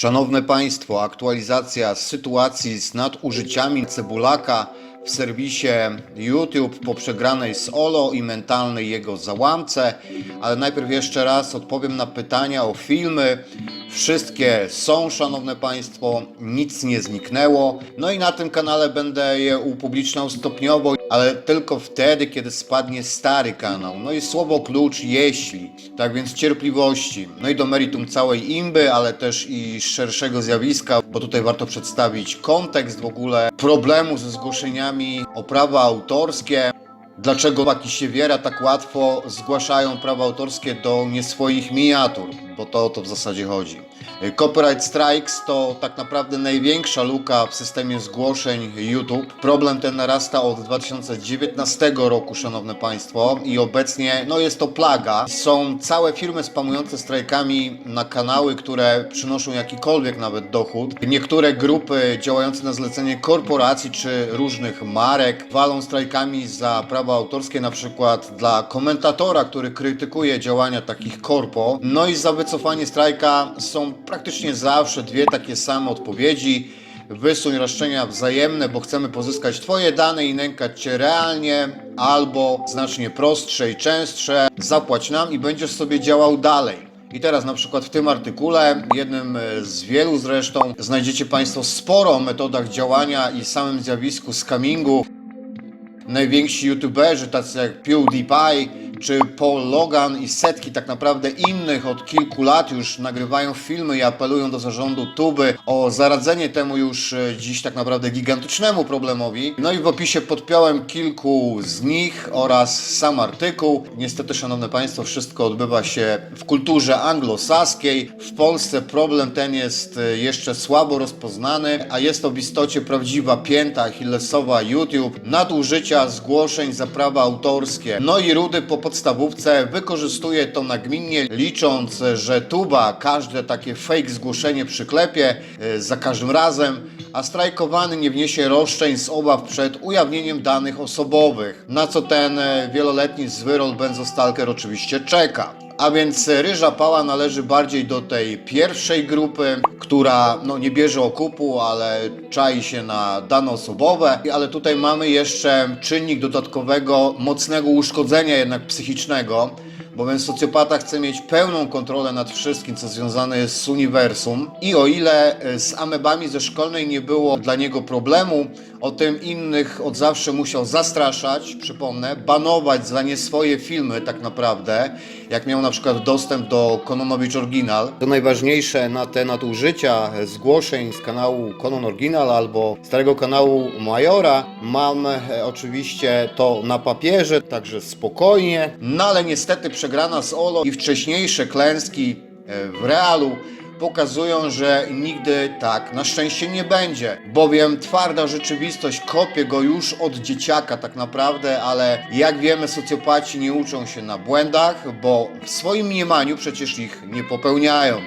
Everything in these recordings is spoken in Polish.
Szanowne Państwo, aktualizacja sytuacji z nadużyciami Cebulaka w serwisie YouTube po przegranej z Olo i mentalnej jego załamce. Ale najpierw jeszcze raz odpowiem na pytania o filmy. Wszystkie są, szanowne Państwo, nic nie zniknęło. No i na tym kanale będę je upubliczniał stopniowo, ale tylko wtedy, kiedy spadnie stary kanał. No i słowo klucz jeśli. Tak więc cierpliwości. No i do meritum całej imby, ale też i szerszego zjawiska, bo tutaj warto przedstawić kontekst w ogóle problemu ze zgłoszeniami o prawa autorskie. Dlaczego Paki Siewiera tak łatwo zgłaszają prawa autorskie do nie swoich miniatur? Bo to o to w zasadzie chodzi. Copyright Strikes to tak naprawdę największa luka w systemie zgłoszeń YouTube. Problem ten narasta od 2019 roku, szanowne państwo, i obecnie no jest to plaga. Są całe firmy spamujące strajkami na kanały, które przynoszą jakikolwiek nawet dochód. Niektóre grupy działające na zlecenie korporacji czy różnych marek walą strajkami za prawa autorskie, na przykład dla komentatora, który krytykuje działania takich korpo. No i za wycofanie strajka są praktycznie zawsze dwie takie same odpowiedzi. Wysuń roszczenia wzajemne, bo chcemy pozyskać Twoje dane i nękać Cię realnie, albo znacznie prostsze i częstsze, zapłać nam i będziesz sobie działał dalej. I teraz na przykład w tym artykule, jednym z wielu zresztą, znajdziecie Państwo sporo o metodach działania i samym zjawisku scamingu. Najwięksi youtuberzy, tacy jak PewDiePie czy Paul Logan i setki tak naprawdę innych od kilku lat już nagrywają filmy i apelują do zarządu Tuby o zaradzenie temu już e, dziś tak naprawdę gigantycznemu problemowi. No i w opisie podpiąłem kilku z nich oraz sam artykuł. Niestety, szanowne państwo, wszystko odbywa się w kulturze anglosaskiej. W Polsce problem ten jest e, jeszcze słabo rozpoznany, a jest to w istocie prawdziwa pięta Achillesowa YouTube, nadużycia zgłoszeń za prawa autorskie. No i Rudy po podstawówce wykorzystuje to nagminnie, licząc, że tuba każde takie fake zgłoszenie przyklepie e, za każdym razem, a strajkowany nie wniesie roszczeń z obaw przed ujawnieniem danych osobowych, na co ten e, wieloletni zwyrol benzostalker oczywiście czeka. A więc ryża pała należy bardziej do tej pierwszej grupy, która no, nie bierze okupu, ale czai się na dane osobowe. Ale tutaj mamy jeszcze czynnik dodatkowego mocnego uszkodzenia jednak psychicznego, bowiem socjopata chce mieć pełną kontrolę nad wszystkim, co związane jest z uniwersum. I o ile z amebami ze szkolnej nie było dla niego problemu, o tym innych od zawsze musiał zastraszać, przypomnę, banować za nie swoje filmy tak naprawdę, jak miał na przykład dostęp do Kononowicz Original. To najważniejsze na te nadużycia zgłoszeń z kanału Konon Original albo starego kanału Majora. Mam e, oczywiście to na papierze, także spokojnie. No ale niestety przegrana z Olo i wcześniejsze klęski e, w realu pokazują, że nigdy tak na szczęście nie będzie, bowiem twarda rzeczywistość kopie go już od dzieciaka tak naprawdę, ale jak wiemy socjopaci nie uczą się na błędach, bo w swoim mniemaniu przecież ich nie popełniają.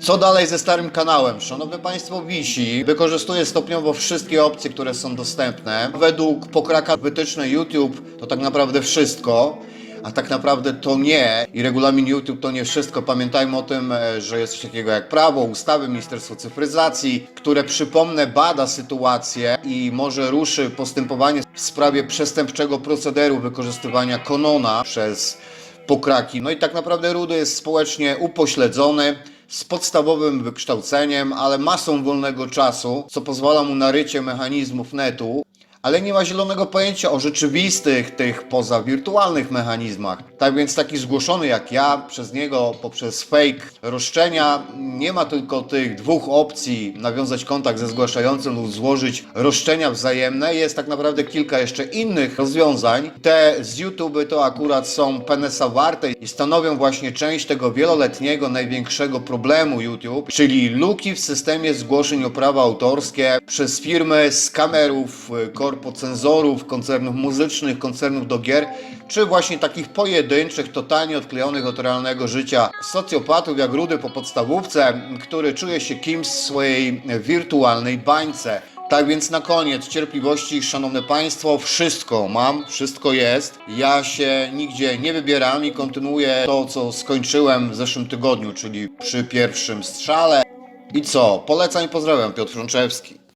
Co dalej ze starym kanałem? Szanowni Państwo, wisi. Wykorzystuje stopniowo wszystkie opcje, które są dostępne. Według pokraka wytycznej YouTube to tak naprawdę wszystko. A tak naprawdę to nie i regulamin YouTube to nie wszystko. Pamiętajmy o tym, e, że jest coś takiego jak prawo, ustawy, Ministerstwo Cyfryzacji, które przypomnę bada sytuację i może ruszy postępowanie w sprawie przestępczego procederu wykorzystywania konona przez pokraki. No i tak naprawdę Rudy jest społecznie upośledzony z podstawowym wykształceniem, ale masą wolnego czasu, co pozwala mu na rycie mechanizmów netu, ale nie ma zielonego pojęcia o rzeczywistych, tych poza wirtualnych mechanizmach. Tak więc taki zgłoszony jak ja, przez niego poprzez fake roszczenia, nie ma tylko tych dwóch opcji, nawiązać kontakt ze zgłaszającym lub złożyć roszczenia wzajemne. Jest tak naprawdę kilka jeszcze innych rozwiązań. Te z YouTube to akurat są penesa warte i stanowią właśnie część tego wieloletniego, największego problemu YouTube, czyli luki w systemie zgłoszeń o prawa autorskie przez firmy z kamerów, korpocenzorów, koncernów muzycznych, koncernów do gier, czy właśnie takich pojedynczych, totalnie odklejonych od realnego życia socjopatów jak Rudy po podstawówce, który czuje się kimś w swojej wirtualnej bańce. Tak więc na koniec cierpliwości, szanowne Państwo, wszystko mam, wszystko jest. Ja się nigdzie nie wybieram i kontynuuję to, co skończyłem w zeszłym tygodniu, czyli przy pierwszym strzale. I co? Polecam i pozdrawiam, Piotr Frączewski.